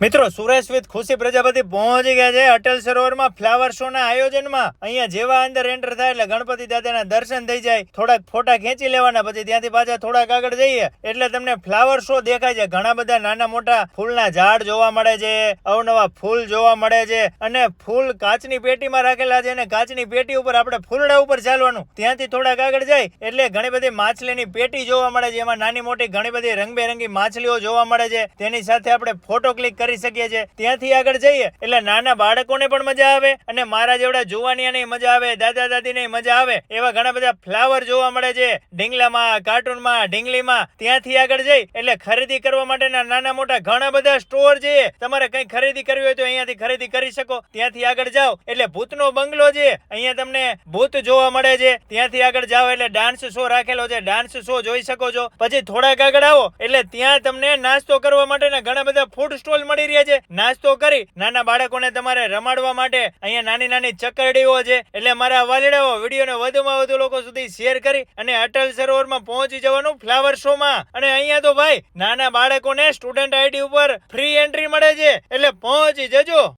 મિત્રો, સુરેશ વિથ ખુશી પ્રજાપતિ પહોંચી ગયા છે અટલ સરોવરમાં ફ્લાવર શો ના આયોજનમાં. અહીંયા જેવા અંદર એન્ટર થાય એટલે ગણપતિ દાદાના દર્શન થઈ જાય. થોડાક ફોટા ખેંચી લેવાના, પછી ત્યાંથી પાછા થોડાક આગળ જઈએ. એટલે તમને ફ્લાવર શો દેખાય છે. ઘણા બધા નાના મોટા ફૂલના ઝાડ જોવા મળે છે, અવનવા ફૂલ જોવા મળે છે, અને ફૂલ કાચની પેટીમાં રાખેલા છે અને કાચની પેટી ઉપર આપણે ફૂલડા ઉપર ચાલવાનું. ત્યાંથી થોડાક આગળ જાય એટલે ઘણી બધી માછલીની પેટી જોવા મળે છે. એમાં નાની મોટી ઘણી બધી રંગબેરંગી માછલીઓ જોવા મળે છે. તેની સાથે આપણે ફોટો ક્લિક કરી શકીએ છીએ. ત્યાંથી આગળ જઈએ એટલે નાના બાળકોને પણ મજા આવે અને મારા જેવડા જુવાનિયાની મજા આવે, દાદા દાદીને મજા આવે એવા ઘણા બધા ફ્લાવર જોવા મળે છે. ઢીંગલામાં કાર્ટૂનમાં ઢીંગલીમાં ત્યાંથી આગળ જઈ એટલે ખરીદી કરવા માટેના નાના મોટા ઘણા બધા સ્ટોર છે. તમારે કઈ ખરીદી કરવી હોય તો અહીંયાથી ખરીદી કરી શકો. ત્યાંથી આગળ જાઓ એટલે ભૂતનો બંગલો છે. અહીંયા તમને ભૂત જોવા મળે છે. ત્યાંથી આગળ જાઓ એટલે ડાન્સ શો રાખેલો છે. ડાન્સ શો જોઈ શકો છો. પછી થોડાક આગળ આવો એટલે ત્યાં તમને નાસ્તો કરવા માટેના ઘણા બધા ફૂડ સ્ટોલ મળી રહ્યા છે. નાસ્તો કરી નાના બાળકોને તમારે રમાડવા માટે અહીંયા નાની નાની ચકરડીઓ છે. એટલે મારા વાલીડાઓ, વિડીયોને વધુમાં વધુ લોકો સુધી શેર કરી અને અટલ સરોવરમાં પહોંચી જવાનું ફ્લાવર શો માં અને અહીંયા તો ભાઈ, નાના બાળકોને સ્ટુડન્ટ આઈડી ઉપર ફ્રી એન્ટ્રી મળે છે. એટલે પહોંચી જજો.